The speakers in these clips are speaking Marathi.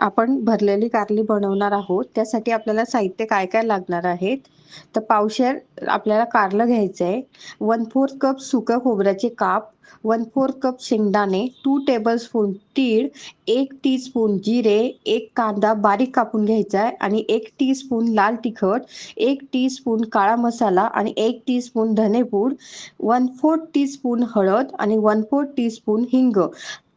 आपण भरलेली कारली बनवणार आहोत. त्यासाठी आपल्याला साहित्य काय काय लागणार आहेत? तर पावशेर आपल्याला कारलं घ्यायचं आहे वन फोर्थ कप सुकं खोबऱ्याचे काप वन फोर्थ कप शेंगदाणे टू टेबल स्पून तीळ एक टी स्पून जिरे एक कांदा बारीक कापून घ्यायचा आहे आणि एक टी स्पून लाल तिखट एक टी स्पून काळा मसाला आणि एक टी स्पून धनेपूड वन फोर्थ टीस्पून हळद आणि वन फोर्थ टीस्पून हिंग.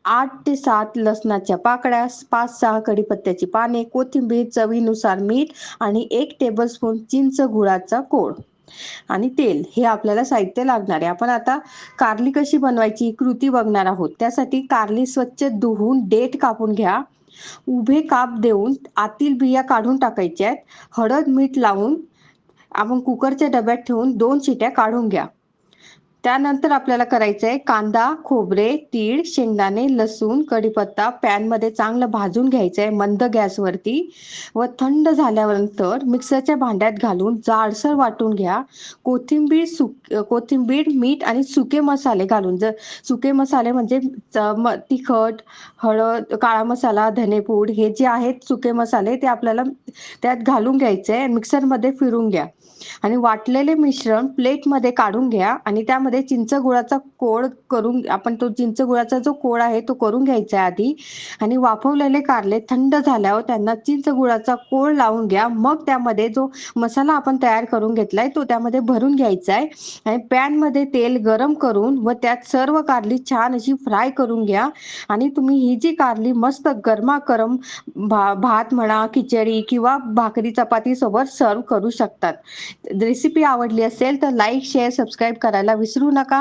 आठ ते सात लसणाच्या पाकळ्या पाच सहा कढीपत्त्याची पाने कोथिंबीर चवीनुसार मीठ आणि एक टेबलस्पून चिंच गुळाचा कोळ आणि तेल हे आपल्याला साहित्य लागणार आहे. आपण आता कारली कशी बनवायची कृती बघणार आहोत. त्यासाठी कारली स्वच्छ धुवून डेट कापून घ्या. उभे काप देऊन आतील बिया काढून टाकायच्या आहेत. हळद मीठ लावून आपण कुकरच्या डब्यात ठेवून दोन शिट्या काढून घ्या. त्यानंतर आपल्याला करायचं आहे कांदा खोबरे तीळ शेंगदाणे लसूण कढीपत्ता पॅनमध्ये चांगलं भाजून घ्यायचं आहे मंद गॅसवरती व थंड झाल्यानंतर मिक्सरच्या भांड्यात घालून जाडसर वाटून घ्या. कोथिंबीर सुक कोथिंबीर मीठ आणि सुके मसाले घालून जर सुके मसाले म्हणजे तिखट हळद काळा मसाला धनेपूड हे जे आहेत सुके मसाले ते आपल्याला त्यात घालून घ्यायचे आहे मिक्सरमध्ये फिरून घ्या. आणि वाटलेले मिश्रण प्लेटमध्ये काढून घ्या आणि त्यामध्ये चिंच गुळाचा कोळ करून आपण तो चिंच गुळाचा जो कोळ आहे तो करून घ्यायचा आहे आधी. आणि वाफवलेले कारले थंड झाल्यावर त्यांना चिंच गुळाचा कोळ लावून घ्या. मग त्यामध्ये जो मसाला आपण तयार करून घेतलाय तो त्यामध्ये भरून घ्यायचा आहे. आणि पॅनमध्ये तेल गरम करून व त्यात सर्व कारली छान अशी फ्राय करून घ्या. आणि तुम्ही ही जी कारली मस्त गरमागरम भा भात म्हणा खिचडी किंवा भाकरी चपाती सोबत सर्व करू शकतात. रेसिपी आवडली असेल तर लाईक शेअर सबस्क्राईब करायला विसरू नका.